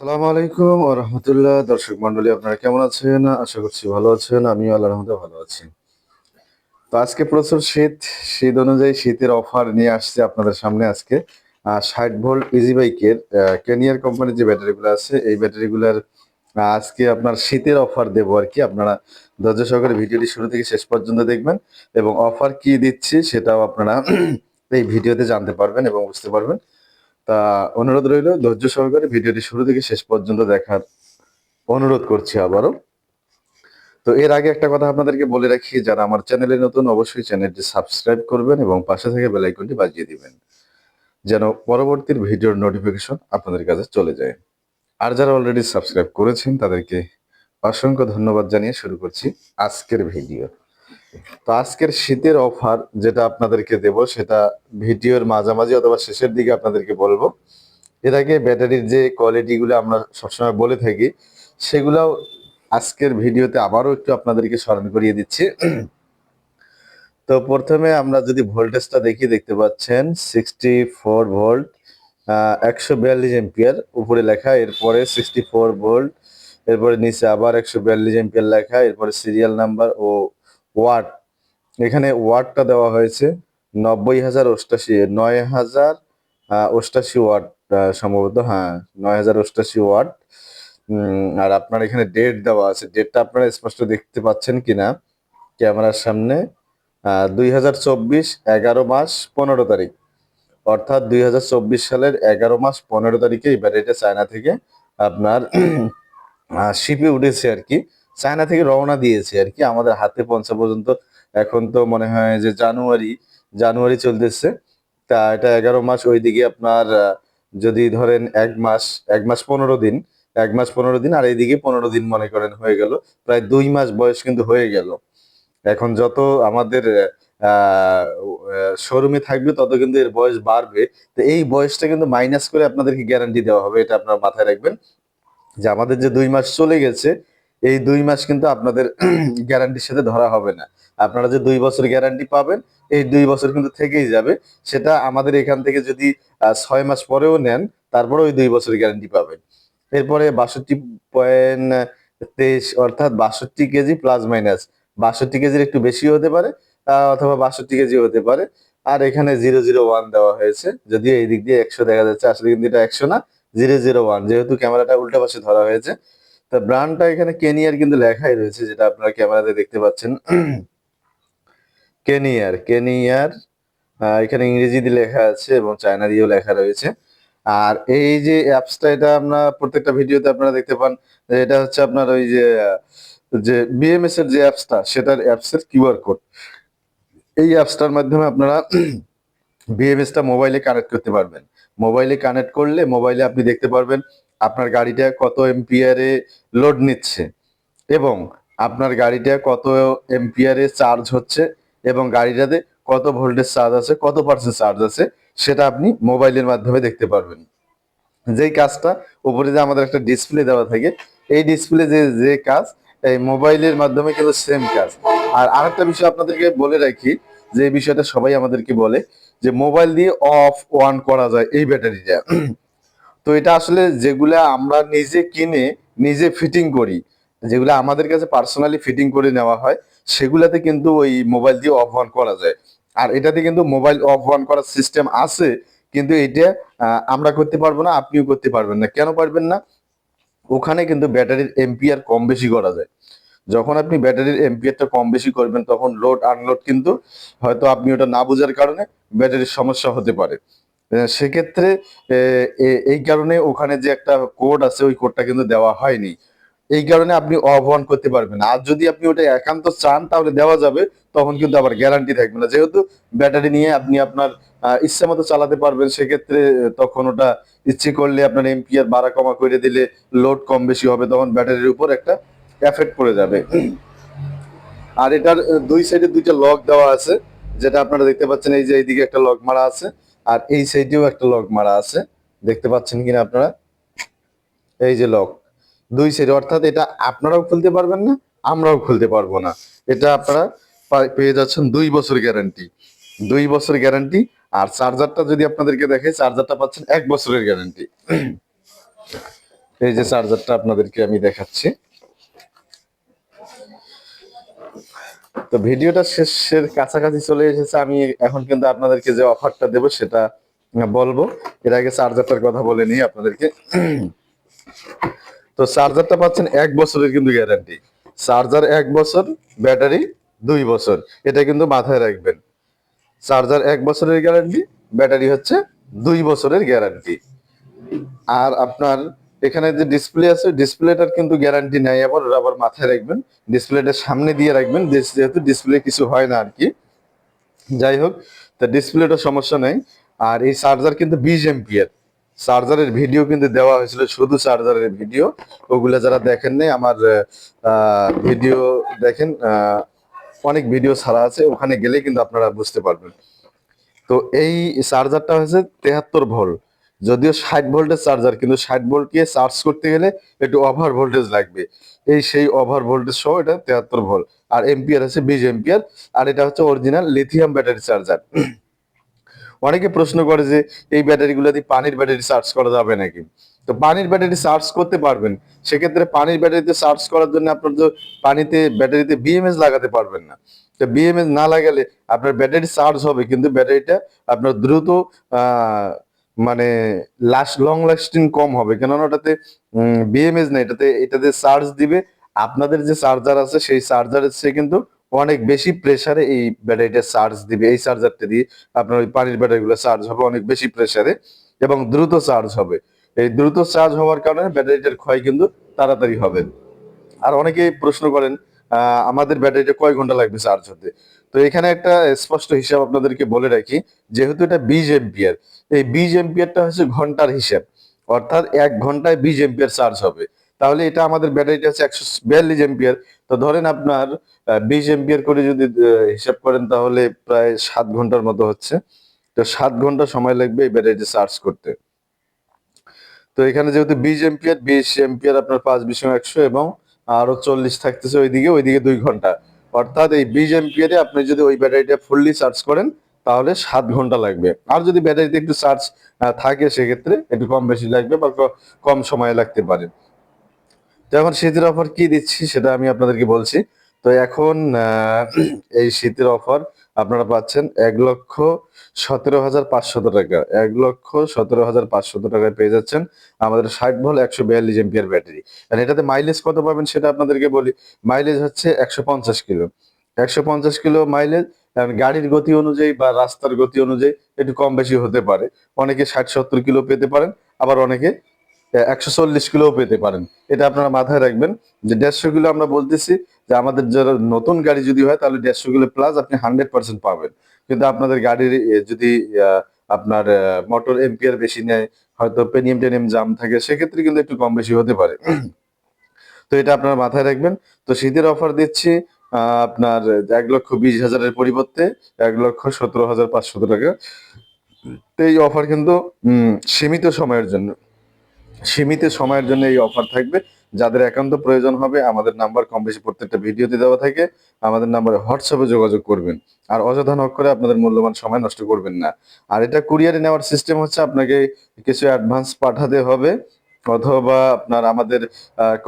সালামু আলাইকুম ও রহমতুল্লাহ। দর্শক মন্ডলী আপনারা কেমন আছেন? আশা করছি ভালো আছেন। আমিও আল্লাহ রহমতে ভালো আছি। তো আজকে প্রচুর শীত। শীত অনুযায়ী শীতের অফার নিয়ে আসছে আপনাদের সামনে আজকে। ষাট ভোল্ট ইজি বাইকের কেনিয়ার কোম্পানির যে ব্যাটারিগুলো আছে, এই ব্যাটারিগুলোর আজকে আপনার শীতের অফার দেবো আর কি। আপনারা ধৈর্য সহকারে ভিডিওটি শুরু থেকে শেষ পর্যন্ত দেখবেন এবং অফার কি দিচ্ছি সেটাও আপনারা এই ভিডিওতে জানতে পারবেন এবং বুঝতে পারবেন। তা অনুরোধ রইল, ধৈর্য সহকারে ভিডিওটি শুরু থেকে শেষ পর্যন্ত দেখার অনুরোধ করছি আবারও। তো এর আগে একটা কথা আপনাদেরকে বলে রাখি, যারা আমার চ্যানেলে নতুন অবশ্যই চ্যানেলটি সাবস্ক্রাইব করবেন এবং পাশে থেকে বেল আইকনটি বাজিয়ে দিবেন, যেন পরবর্তীর ভিডিওর নোটিফিকেশন আপনাদের কাছে চলে যায়। আর যারা অলরেডি সাবস্ক্রাইব করেছেন, তাদেরকে অসংখ্য ধন্যবাদ জানিয়ে শুরু করছি আজকের ভিডিও। তো আজকের শীতের অফার যেটা আপনাদেরকে দেব, সেটা ভিডিওর মাঝামাঝি অথবা শেষের দিকে আপনাদেরকে বলব। এর আগে ব্যাটারির যে কোয়ালিটিগুলো আমরা সবসময় বলে থাকি, সেগুলাও আজকের ভিডিওতে আবারও একটু আপনাদেরকে স্মরণ করিয়ে দিচ্ছি। তো প্রথমে আমরা যদি ভোল্টেজটা দেখি, দেখতে পাচ্ছেন সিক্সটি ফোর ভোল্ট একশো বিয়াল্লিশ এম্পিয়ার উপরে লেখা, এরপরে সিক্সটি ফোর ভোল্ট এরপরে নিচে আবার একশো বিয়াল্লিশ এম্পিয়ার লেখা, এরপরে সিরিয়াল নাম্বার ও ওয়াট। এখানে ওয়াটটা দেওয়া হয়েছে নব্বই হাজার অষ্টাশি নয় হাজার অষ্টাশি ওয়াট সম্ভবত হ্যাঁ নয় হাজার অষ্টাশি উম, আর আপনার এখানে ডেট দেওয়া আছে। ডেটটা আপনারা স্পষ্ট দেখতে পাচ্ছেন কিনা ক্যামেরার সামনে। দুই হাজার চব্বিশ এগারো মাস পনেরো তারিখ। অর্থাৎ দুই হাজার চব্বিশ সালের এগারো মাস পনেরো তারিখে এই ব্যাটারিটা চায়না থেকে আপনার শিপে উঠেছে আর কি। চায়না থেকে রওনা দিয়েছে আর কি, আমাদের হাতে পৌঁছা পর্যন্ত। এখন তো মনে হয় যে জানুয়ারি জানুয়ারি চলতেছে। তা এটা এগারো মাস, ওইদিকে আপনার যদি ধরেন এক মাস এক মাস পনেরো দিন, এক মাস পনেরো দিন, আর এইদিকে পনেরো দিন মনে করেন হয়ে গেল। প্রায় দুই মাস বয়স কিন্তু হয়ে গেল। এখন যত আমাদের শোরুমে থাকবে, তত কিন্তু এর বয়স বাড়বে। তো এই বয়সটা কিন্তু মাইনাস করে আপনাদেরকে গ্যারান্টি দেওয়া হবে, এটা আপনারা মাথায় রাখবেন। যে আমাদের যে দুই মাস চলে গেছে এই দুই মাস কিন্তু আপনাদের গ্যারান্টির সাথে ধরা হবে না। আপনারা যে দুই বছর গ্যারান্টি পাবেন, এই দুই বছর কিন্তু থেকেই যাবে। সেটা আমাদের এখান থেকে যদি ছয় মাস পরেও নেন তারপরে ওই দুই বছর গ্যারান্টি পাবেন। এরপরে বাষট্টি পয়েন্ট তেইশ, অর্থাৎ বাষট্টি কেজি প্লাস মাইনাস বাষট্টি কেজির একটু বেশি হতে পারে অথবা বাষট্টি কেজি হতে পারে। আর এখানে জিরো জিরো ওয়ান দেওয়া হয়েছে। যদিও এই দিক দিয়ে একশো দেখা যাচ্ছে, আসলে কিন্তু এটা একশো না জিরো জিরো ওয়ান যেহেতু ক্যামেরাটা উল্টা পাশে ধরা হয়েছে তা ব্র্যান্ডটা এখানে কেনিয়ার কিন্তু লেখাই রয়েছে, যেটা আপনারা ক্যামেরাতে দেখতে পাচ্ছেন। কেনিয়ার কেনিয়ার এখানে ইংরেজি দিয়ে লেখা আছে এবং চায়না দিয়েও লেখা রয়েছে। আর এই যে অ্যাপসটা, এটা আমরা প্রত্যেকটা ভিডিওতে আপনারা দেখতে পান। এটা হচ্ছে আপনার ওই যে যে বিএমএস এর যে অ্যাপসটা, সেটার অ্যাপস এর কিউআর কোড। এই অ্যাপসটার মাধ্যমে আপনারা বিএমএসটা মোবাইলে কানেক্ট করতে পারবেন। মোবাইলে কানেক্ট করলে মোবাইলে আপনি দেখতে পারবেন আপনার গাড়িটা কত এম্পিয়ারে লোড নিচ্ছে এবং আপনার গাড়িটা কত এম্পিয়ারে চার্জ হচ্ছে এবং গাড়িটাতে কত ভোল্টেজ চার্জ আছে, কত পার্সেন্ট চার্জ আছে, সেটা আপনি মোবাইলের মাধ্যমে দেখতে পারবেন। যেই কাজটা উপরে যে আমাদের একটা ডিসপ্লে দেওয়া থাকে, এই ডিসপ্লে যে যে কাজ, এই মোবাইলের মাধ্যমে কিন্তু সেম কাজ। আর আরেকটা বিষয় আপনাদেরকে বলে রাখি, যে বিষয়টা সবাই আমাদেরকে বলে, যে মোবাইল দিয়ে অফ অন করা যায় এই ব্যাটারিটা। তো এটা আসলে যেগুলা আমরা নিজে কিনে, নিজে ফিটিং করি, যেগুলো আমাদের কাছে পার্সোনালি ফিটিং করে নেওয়া হয়, সেগুলাতে কিন্তু ওই মোবাইল দিয়ে অফ অন করা যায়। আর এটাতে কিন্তু মোবাইল অফ অন করার সিস্টেম আছে, কিন্তু এটা আমরা করতে পারব না, আপনিও করতে পারবেন না। কেন পারবেন না? ওখানে কিন্তু ব্যাটারির এম্পিয়ার কম বেশি করা যায়। যখন আপনি ব্যাটারির এম্পিয়ারটা কম বেশি করবেন, তখন লোড আনলোড কিন্তু হয়তো আপনি ওটা না বোঝার কারণে ব্যাটারির সমস্যা হতে পারে। সেক্ষেত্রে এই কারণে ওখানে যে একটা কোড আছে, ওই কোডটা কিন্তু দেওয়া হয়নি। এই কারণে আপনি অন করতে পারবেন আর যদি আপনি ওটা একান্ত চান, তাহলে দেওয়া যাবে, তখন কিন্তু আবার গ্যারান্টি থাকবে না। যেহেতু ব্যাটারি নিয়ে আপনি আপনার ইচ্ছা মতো চালাতে পারবেন, সেক্ষেত্রে তখন ওটা ইচ্ছে করলে আপনার এম্পিয়ার বাড়া কমা করে দিলে লোড কম বেশি হবে, তখন ব্যাটারির উপর একটা এফেক্ট পড়ে যাবে। আর এটার দুই সাইডে দুইটা লক দেওয়া আছে, যেটা আপনারা দেখতে পাচ্ছেন, এই যে এইদিকে একটা লক মারা আছে। আর এই সাইডেও একটা লক মারা আছে। দেখতে পাচ্ছেন কিনা আপনারা? এই যে লক। দুই সাইড, অর্থাৎ এটা আপনারাও খুলতে পারবেন না, আমরাও খুলতে পারব না। এটা আপনারা পেয়ে যাচ্ছেন দুই বছর গ্যারান্টি। দুই বছর গ্যারান্টি, আর চার্জারটা যদি আপনাদেরকে দেখে, চার্জারটা পাচ্ছেন এক বছরের গ্যারান্টি। এই যে চার্জারটা আপনাদেরকে আমি দেখাচ্ছি। তো ভিডিওটা শেষের কাছাকাছি চলে এসেছে। আমি এখন কিন্তু আপনাদেরকে যে অফারটা দেব সেটা বলব। এর আগে চার্জারটার কথা বলে নিই আপনাদেরকে। তো চার্জারটা পাচ্ছেন এক বছরের কিন্তু গ্যারান্টি চার্জার এক বছর, ব্যাটারি দুই বছর। এটা কিন্তু মাথায় রাখবেন। চার্জার এক বছরের গ্যারান্টি ব্যাটারি হচ্ছে দুই বছরের গ্যারান্টি আর আপনার এখানে যে ডিসপ্লে আছে ডিসপ্লেটার কিন্তু গ্যারান্টি নাই। আবার আবার মাথায় রাখবেন ডিসপ্লেটা সামনে দিয়ে রাখবেন যেহেতু ডিসপ্লে কিছু হয় না আর কি যাই হোক, তা ডিসপ্লেটা সমস্যা নেই। আর এই চার্জার কিন্তু বিশ এমপিয়ার চার্জারের ভিডিও কিন্তু দেওয়া হয়েছিল, শুধু চার্জারের ভিডিও ওগুলো যারা দেখেন নাই, আমার ভিডিও দেখেন অনেক ভিডিও ছাড়া আছে। ওখানে গেলে কিন্তু আপনারা বুঝতে পারবেন। তো এই চার্জারটা হচ্ছে তেহাত্তর ভোল্ট যদিও ষাট ভোল্টের চার্জার, কিন্তু ষাট ভোল্টকে চার্জ করতে গেলে একটু ওভার ভোল্টেজ লাগবে। এই সেই ওভার ভোল্টেজ সহ এটা তেহাত্তর ভোল্ট। আর এম্পিয়ার আছে বিশ এম্পিয়ার আর এটা হচ্ছে অরিজিনাল লিথিয়াম ব্যাটারি চার্জার অনেকে প্রশ্ন করে যে, এই ব্যাটারিগুলো দিয়ে পানির ব্যাটারি চার্জ করা যাবে নাকি? তো পানির ব্যাটারি চার্জ করতে পারবেন। সেক্ষেত্রে পানির ব্যাটারিতে চার্জ করার জন্য আপনার তো পানিতে, ব্যাটারিতে বিএমএস লাগাতে পারবেন না। তো বিএমএস না লাগালে আপনার ব্যাটারি চার্জ হবে, কিন্তু ব্যাটারিটা আপনার দ্রুত মানে লাস্ট লং লাস্টিং কম হবে। কেননা ওটাতে বিএমএস নেই। এটাতে এটাতে চার্জ দিবে। আপনাদের যে চার্জার আছে, সেই চার্জারের চেয়ে কিন্তু অনেক বেশি প্রেসারে এই ব্যাটারিটা চার্জ দিবে। এই চার্জারটা দিয়ে আপনার ওই পানির ব্যাটারিগুলো চার্জ হবে অনেক বেশি প্রেসারে এবং দ্রুত চার্জ হবে। এই দ্রুত চার্জ হওয়ার কারণে ব্যাটারিটার ক্ষয় কিন্তু তাড়াতাড়ি হবে। আর অনেকে প্রশ্ন করেন আমাদের ব্যাটারিটা কয় ঘণ্টা লাগবে চার্জ হতে? তো এখানে একটা স্পষ্ট হিসাব আপনাদেরকে বলে রাখি, যেহেতু এটা বিশ এম্পিয়ার এই বিশ এম্পিয়ারটা হচ্ছে ঘণ্টার হিসাব। অর্থাৎ এক ঘন্টায় বিশ এম্পিয়ার চার্জ হবে। তাহলে এটা আমাদের ব্যাটারিটা হচ্ছে একশো বিয়াল্লিশ এম্পিয়ার তো ধরেন আপনার বিশ এম্পিয়ার করে যদি হিসাব করেন তাহলে প্রায় সাত ঘণ্টার মতো হচ্ছে। তো সাত ঘণ্টা সময় লাগবে এই ব্যাটারিটা চার্জ করতে। তো এখানে যেহেতু বিশ এম্পিয়ার বিশ এম্পিয়ার আপনার পাঁচ বিশ একশো এবং আরও চল্লিশ থাকতেছে ওইদিকে ওইদিকে দুই ঘণ্টা। অর্থাৎ এই বিশ এম্পিয়ারে আপনি যদি ওই ব্যাটারিটা ফুললি চার্জ করেন, তাহলে সাত ঘণ্টা লাগবে। আর যদি ব্যাটারিতে একটু চার্জ থাকে, সেক্ষেত্রে একটু কম বেশি লাগবে বা কম সময় লাগতে পারে। তো এখন শীতের অফার কি দিচ্ছি সেটা আমি আপনাদেরকে বলছি। তো এখন এই শীতের অফার আপনারা পাচ্ছেন এক লক্ষ সতেরো হাজার পাঁচশত টাকা। এক লক্ষ সতেরো হাজার পাঁচশত টাকায় পেয়ে যাচ্ছেন আমাদের ষাট ভোল্ট একশো বিয়াল্লিশ এম্পিয়ার ব্যাটারি। আর এটাতে মাইলেজ কত পাবেন সেটা আপনাদেরকে বলি মাইলেজ হচ্ছে একশো পঞ্চাশ কিলো। একশো পঞ্চাশ কিলো মাইলেজ গাড়ির গতি অনুযায়ী বা রাস্তার গতি অনুযায়ী একটু কম বেশি হতে পারে। অনেকে ষাট সত্তর কিলো পেতে পারেন, আবার অনেকে একশো চল্লিশ কিলোও পেতে পারেন। এটা আপনারা মাথায় রাখবেন যে দেড়শো কিলো আমরা বলতেছি যে আমাদের যারা নতুন গাড়ি যদি হয়, তাহলে দেড়শো কিলো প্লাস আপনি হান্ড্রেড পার্সেন্ট পাবেন। কিন্তু আপনাদের গাড়ির যদি আপনার মোটর এম্পিয়ার বেশি নেয়, হয়তো পেনিয়াম টেনিয়াম জাম থাকে, সেক্ষেত্রে কিন্তু একটু কম বেশি হতে পারে। তো এটা আপনারা মাথায় রাখবেন। তো শীতের অফার দিচ্ছি আপনার এক লক্ষ বিশ হাজারের পরিবর্তে এক লক্ষ সতেরো হাজার পাঁচশত টাকা। এই অফার কিন্তু সীমিত সময়ের জন্য। সীমিত সময়ের জন্য এই অফার থাকবে। যাদের একান্ত প্রয়োজন হবে, আমাদের নাম্বার কম বেশি প্রত্যেকটা ভিডিওতে দেওয়া থাকে। আমাদের নাম্বারে হোয়াটসঅ্যাপে যোগাযোগ করবেন। আর অযথা নক করে আপনাদের মূল্যবান সময় নষ্ট করবেন না। আর এটা কুরিয়ারে নেওয়ার সিস্টেম হচ্ছে আপনাকে কিছু অ্যাডভান্স পাঠাতে হবে। অথবা আপনার আমাদের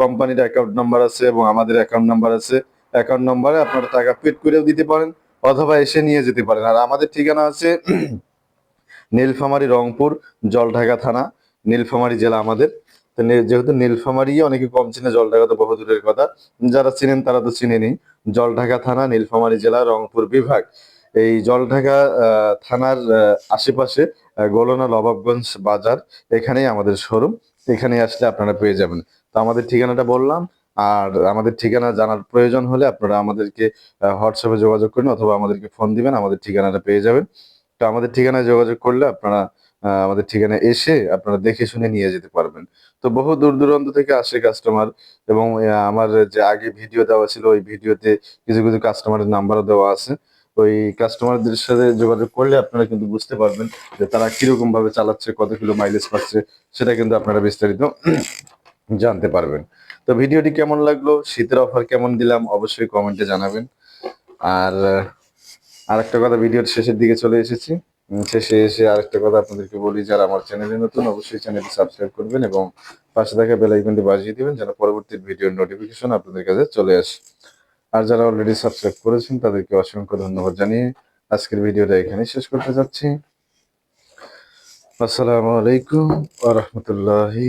কোম্পানির অ্যাকাউন্ট নাম্বার আছে এবং আমাদের অ্যাকাউন্ট নাম্বার আছে। অ্যাকাউন্ট নাম্বারে আপনারা টাকা পেড করেও দিতে পারেন অথবা এসে নিয়ে যেতে পারেন। আর আমাদের ঠিকানা আছে নীলফামারী রংপুর, জলঢাকা থানা। নীলফামারী জেলা আমাদের। তো যেহেতু নীলফামারী অনেকে কম চিনে, জলঢাকা তো বহু দূরের কথা। যারা চিনেন তারা তো চিনেনি। জলঢাকা থানা, নীলফামারী জেলা, রংপুর বিভাগ। এই জলঢাকা থানার আশেপাশে গোলনা নবাবগঞ্জ বাজার, এখানেই আমাদের শোরুম। এখানে আসলে আপনারা পেয়ে যাবেন। তো আমাদের ঠিকানাটা বললাম। আর আমাদের ঠিকানা জানার প্রয়োজন হলে আপনারা আমাদেরকে হোয়াটসঅ্যাপে যোগাযোগ করুন অথবা আমাদেরকে ফোন দিবেন, আমাদের ঠিকানাটা পেয়ে যাবেন। তো আমাদের ঠিকানায় যোগাযোগ করলে আপনারা আমাদের ঠিকানায় এসে আপনারা দেখে শুনে নিয়ে যেতে পারবেন। তো বহু দূর দূরান্ত থেকে আসে কাস্টমার এবং আমার যে আগে ভিডিও দেওয়া ছিল ওই ভিডিওতে কিছু কিছু কাস্টমারের নাম্বারও দেওয়া আছে। ওই কাস্টমারদের সাথে যোগাযোগ করলে আপনারা কিন্তু বুঝতে পারবেন যে তারা কীরকম ভাবে চালাচ্ছে কত কিলো মাইলেজ পাচ্ছে সেটা কিন্তু আপনারা বিস্তারিত জানতে পারবেন। তো ভিডিওটি কেমন লাগল শীতের অফার কেমন দিলাম অবশ্যই কমেন্টে জানাবেন। আর আহ, আরেকটা কথা ভিডিওর শেষের দিকে চলে এসেছি। শেষে এসে আরেকটা কথা আপনাদেরকে বলি, যারা আমার চ্যানেলে নতুন, অবশ্যই চ্যানেলটি সাবস্ক্রাইব করবেন এবং পাশে থাকা বেল আইকনটি বাজিয়ে দিবেন, যেন পরবর্তী ভিডিওর নোটিফিকেশন আপনাদের কাছে চলে আসে। আর যারা অলরেডি সাবস্ক্রাইব করেছেন, তাদেরকে অসংখ্য ধন্যবাদ জানিয়ে আজকের ভিডিওটা এখানে শেষ করতে যাচ্ছি। আসসালামু আলাইকুম ওয়া রাহমাতুল্লাহি